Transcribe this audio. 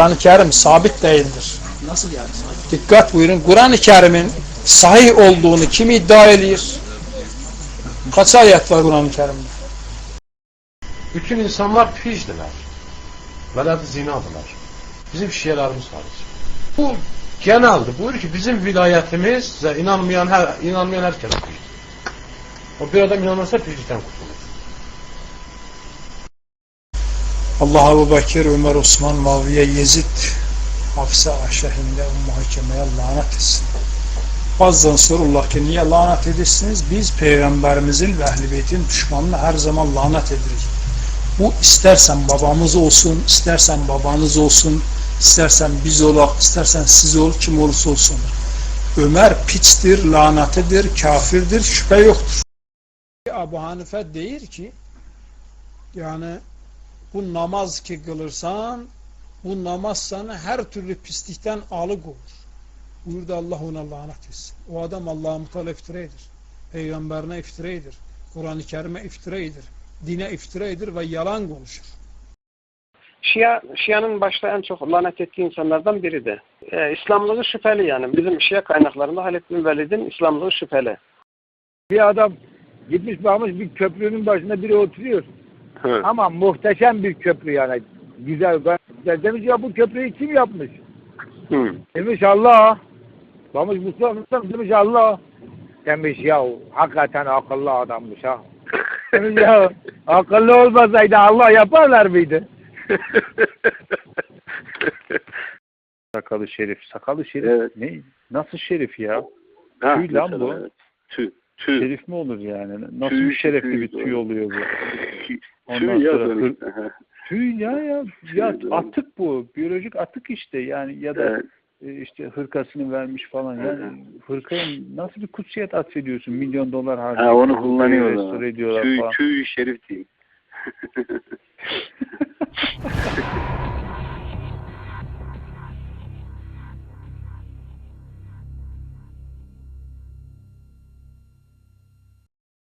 Kur'an-ı Kerim sabit değildir. Nasıl yani? Dikkat buyurun. Kur'an-ı Kerim'in sahih olduğunu kim iddia ediyor? Kaç ayet var Kur'an-ı Kerim'de? Bütün insanlar piştiler. Velad-ı zinadılar. Bizim şialarımız hariç. Bu geneldi. Buyur ki bizim vilayetimizde inanmayan her, inanmayan herkes pişti. O bir adam inanmazsa piştikten kurtulur. Allah Ebu Bekir, Ömer, Osman, Muaviye, Yezid, Hafsa, Ayşe, Hinde, Ummu Hakeme'ye lanet etsin. Bazen sorurlar ki niye lanet edirsiniz? Biz Peygamberimizin ve Ehl-i Beyt'in düşmanına her zaman lanet ederiz. Bu istersen babamız olsun, istersen babanız olsun, istersen biz olak, istersen siz ol, kim olursa olsun. Ömer piçtir, lanetidir, kafirdir, şüphe yoktur. Ebu Hanife deyir ki, yani bu namaz ki kılırsan bu namaz sana her türlü pislikten alıkoyur. Buyurdu Allah ona lanet etsin. O adam Allah'a mutal iftiredir. Peygamberine iftiredir. Kur'an-ı Kerim'e iftiredir. Dine iftiredir ve yalan konuşur. Şia, Şia'nın başta en çok lanet ettiği insanlardan biri de. Ee, İslamlığı şüpheli yani. Bizim Şia kaynaklarında Halid bin Velid'in İslamlığı şüpheli. Bir adam gitmiş bakmış bir köprünün başında biri oturuyor. Hı. Ama muhteşem bir köprü yani. Güzel. Ben- Demiş ya bu köprüyü kim yapmış? Hı. Demiş Allah. Bakmış Mustafa Mustafa demiş Allah. Demiş ya hakikaten akıllı adammış ha. Demiş ya akıllı olmasaydı Allah yaparlar mıydı? Sakalı şerif. Sakalı şerif Evet. ne? Nasıl şerif ya? Ha, Tüy lan bu. evet. Tüy. Tüy. Şerif mi olur yani? Nasıl Tüy, bir şerefli tüy, bir tüy oluyor bu? Ondan Tüy sonra hır- tüy ya ya. Ya Tüy, atık bu. Biyolojik atık işte yani ya da Evet. e, işte hırkasını vermiş falan. Yani hırkaya nasıl bir kutsiyet atfediyorsun? Milyon dolar harcayıp Ha, onu kullanıyorlar. Tüy, falan. tüy şerif diyeyim.